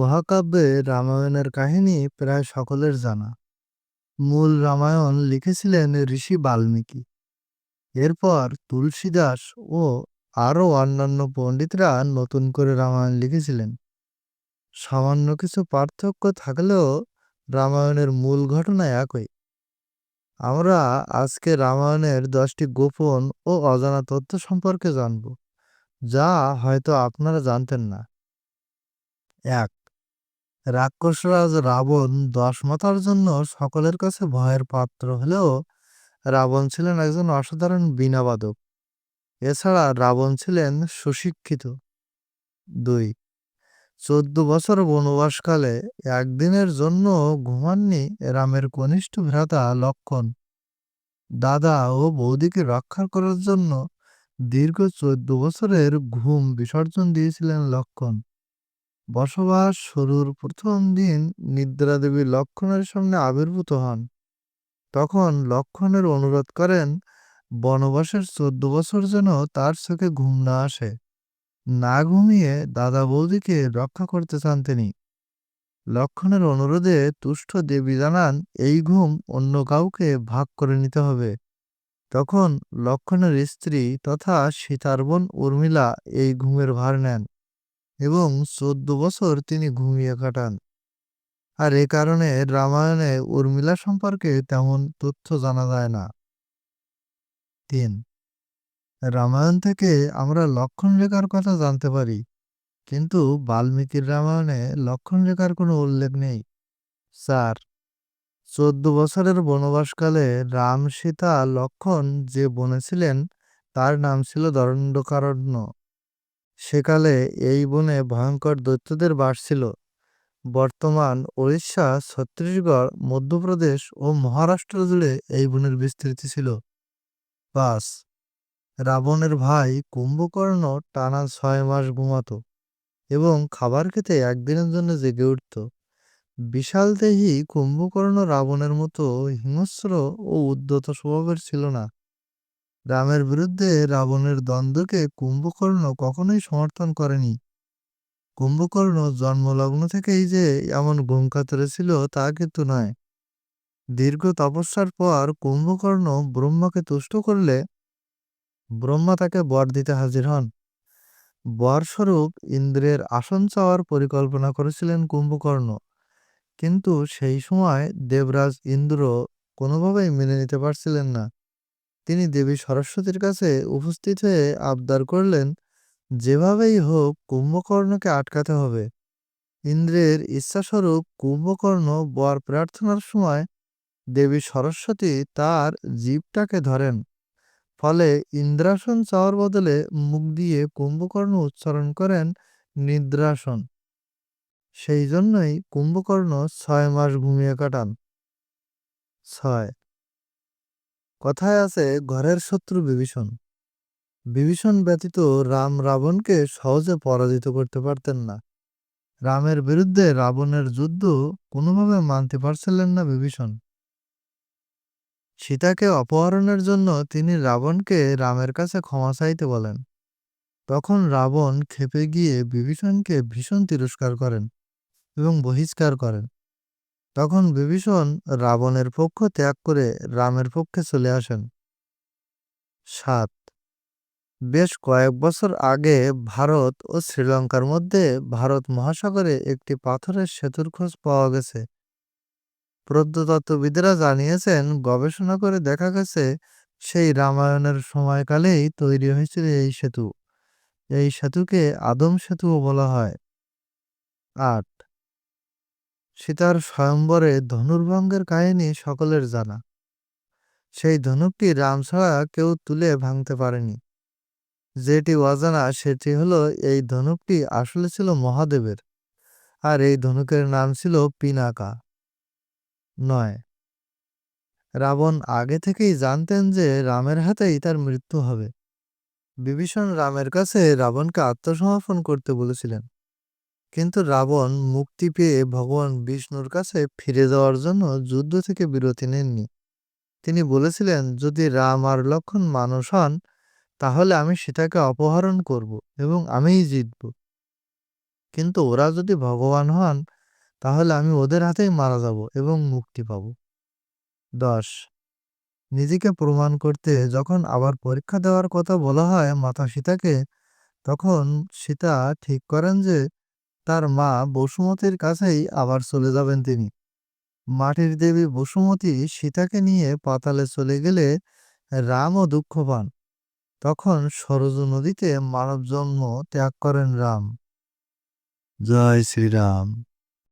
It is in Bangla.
মহাকাব্যে রামায়ণের কাহিনী প্রায় সকলের জানা। মূল রামায়ণ লিখেছিলেন ঋষি বাল্মীকি। এরপর তুলসীদাস ও আরও অন্যান্য পণ্ডিতরা নতুন করে রামায়ণ লিখেছিলেন। সামান্য কিছু পার্থক্য থাকলেও রামায়ণের মূল ঘটনা একই। আমরা আজকে রামায়ণের দশটি গোপন ও অজানা তথ্য সম্পর্কে জানব, যা হয়তো আপনারা জানতেন না। এক। রাক্ষসরাজ রাবণ, দশ মাথার জন্য সকলের কাছে ভয়ের পাত্র হলেও রাবণ ছিলেন একজন অসাধারণ বীণাবাদক। এছাড়া রাবণ ছিলেন সুশিক্ষিত। দুই। চোদ্দ বছর বনবাসকালে একদিনের জন্য ঘুমাননি রামের কনিষ্ঠ ভ্রাতা লক্ষণ। দাদা ও বৌদিকে রক্ষা করার জন্য দীর্ঘ চোদ্দ বছরের ঘুম বিসর্জন দিয়েছিলেন লক্ষণ। বসবাস শুরুর প্রথম দিন নিদ্রা দেবী লক্ষণের সামনে আবির্ভূত হন। তখন লক্ষণের অনুরোধ করেন, বনবাসের চোদ্দ বছর যেন তার চোখে ঘুম না আসে। না ঘুমিয়ে দাদা বৌদিকে রক্ষা করতে চান তিনি। লক্ষণের অনুরোধে তুষ্ট দেবী জানান, এই ঘুম অন্য কাউকে ভাগ করে নিতে হবে। তখন লক্ষণের স্ত্রী তথা সীতার বোন উর্মিলা এই ঘুমের ভার নেন। এবং চোদ্দ বছর তিনি ঘুমিয়ে কাটান। আর এ কারণে রামায়ণে উর্মিলা সম্পর্কে তেমন তথ্য জানা যায় না। তিন, রামায়ণ থেকে আমরা লক্ষণ রেখার কথা জানতে পারি, কিন্তু বাল্মীকির রামায়ণে লক্ষণ রেখার কোনো উল্লেখ নেই। চার, চোদ্দ বছরের বনবাসকালে রাম সীতা লক্ষণ যে বনে ছিলেন, তার নাম ছিল দণ্ডকারণ্য সেকালে এই বনে ভয়ঙ্কর দৈত্যদের বাস ছিল। বর্তমান ওড়িশা, ছত্তিশগড়, মধ্যপ্রদেশ ও মহারাষ্ট্র জুড়ে এই বনের বিস্তৃতি ছিল। পাঁচ। রাবণের ভাই কুম্ভকর্ণ টানা ছয় মাস ঘুমাত এবং খাবার খেতে একদিনের জন্য জেগে উঠত। বিশাল দেহী কুম্ভকর্ণ রাবণের মতো হিংস্র ও উদ্যত স্বভাবের ছিল না। রামের বিরুদ্ধে রাবণের দ্বন্দ্বকে কুম্ভকর্ণ কখনোই সমর্থন করেনি। কুম্ভকর্ণ জন্মলগ্ন থেকেই যে এমন ঘুমকাতরে ছিল তা কিন্তু নয়। দীর্ঘ তপস্যার পর কুম্ভকর্ণ ব্রহ্মাকে তুষ্ট করলে ব্রহ্মা তাকে বর দিতে হাজির হন। বরস্বরূপ ইন্দ্রের আসন চাওয়ার পরিকল্পনা করেছিলেন কুম্ভকর্ণ। কিন্তু সেই সময় দেবরাজ ইন্দ্র কোনোভাবেই মেনে নিতে পারছিলেন না। তিনি দেবী সরস্বতীর কাছে উপস্থিত হয়ে আবদার করলেন, যেভাবেই হোক কুম্ভকর্ণকে আটকাতে হবে। ইন্দ্রের ইচ্ছাস্বরূপ কুম্ভকর্ণ বর প্রার্থনার সময় দেবী সরস্বতী তার জীবটাকে ধরেন। ফলে ইন্দ্রাসন চাওয়ার বদলে মুখ দিয়ে কুম্ভকর্ণ উচ্চারণ করেন নিদ্রাসন। সেই জন্যই কুম্ভকর্ণ ছয় মাস ঘুমিয়ে কাটান। ছয় কথায় আছে ঘরের শত্রু বিভীষণ। বিভীষণ ব্যতীত রাম রাবণকে সহজে পরাজিত করতে পারতেন না। রামের বিরুদ্ধে রাবণের যুদ্ধ কোনোভাবে মানতে পারছিলেন না বিভীষণ। সীতাকে অপহরণের জন্য তিনি রাবণকে রামের কাছে ক্ষমা চাইতে বলেন। তখন রাবণ খেপে গিয়ে বিভীষণকে ভীষণ তিরস্কার করেন এবং বহিষ্কার করেন। তখন বিভীষণ রাবণের পক্ষ ত্যাগ করে রামের পক্ষে চলে আসেন। সাত। বেশ কয়েক বছর আগে ভারত ও শ্রীলঙ্কার মধ্যে ভারত মহাসাগরে একটি পাথরের সেতুর খোঁজ পাওয়া গেছে। প্রত্নতত্ত্ববিদেরা জানিয়েছেন, গবেষণা করে দেখা গেছে, সেই রামায়ণের সময়কালেই তৈরি হয়েছিল এই সেতু। এই সেতুকে আদম সেতুও বলা হয়। আট। সীতার স্বয়ম্বরে ধনুর্ভঙ্গের কাহিনী সকলের জানা। সেই ধনুকটি রাম ছাড়া কেউ তুলে ভাঙতে পারেনি। যেটি অজানা, সেটি হলো এই ধনুকটি আসলে ছিল মহাদেবের, আর এই ধনুকের নাম ছিল পিনাকা। নয়। রাবণ আগে থেকেই জানতেন যে রামের হাতেই তার মৃত্যু হবে। বিভীষণ রামের কাছে রাবণকে আত্মসমর্পণ করতে বলেছিলেন। কিন্তু রাবণ মুক্তি পেয়ে ভগবান বিষ্ণুর কাছে ফিরে যাওয়ার জন্য যুদ্ধ থেকে বিরতি নেননি। তিনি বলেছিলেন, যদি রাম আর লক্ষণ মানুষ হন, তাহলে আমি সীতাকে অপহরণ করব এবং আমিই জিতব। কিন্তু ওরা যদি ভগবান হন, তাহলে আমি ওদের হাতেই মারা যাব এবং মুক্তি পাব। দশ। নিজেকে প্রমাণ করতে যখন আবার পরীক্ষা দেওয়ার কথা বলা হয় মাতা সীতাকে তখন সীতা ঠিক করেন যে তার মা বসুমতির কাছেই আবার চলে যাবেন তিনি। মাটির দেবী বসুমতী সীতাকে নিয়ে পাতালে চলে গেলে রামও দুঃখ পান। তখন সরজু নদীতে মানব জন্ম ত্যাগ করেন রাম। জয় শ্রীরাম।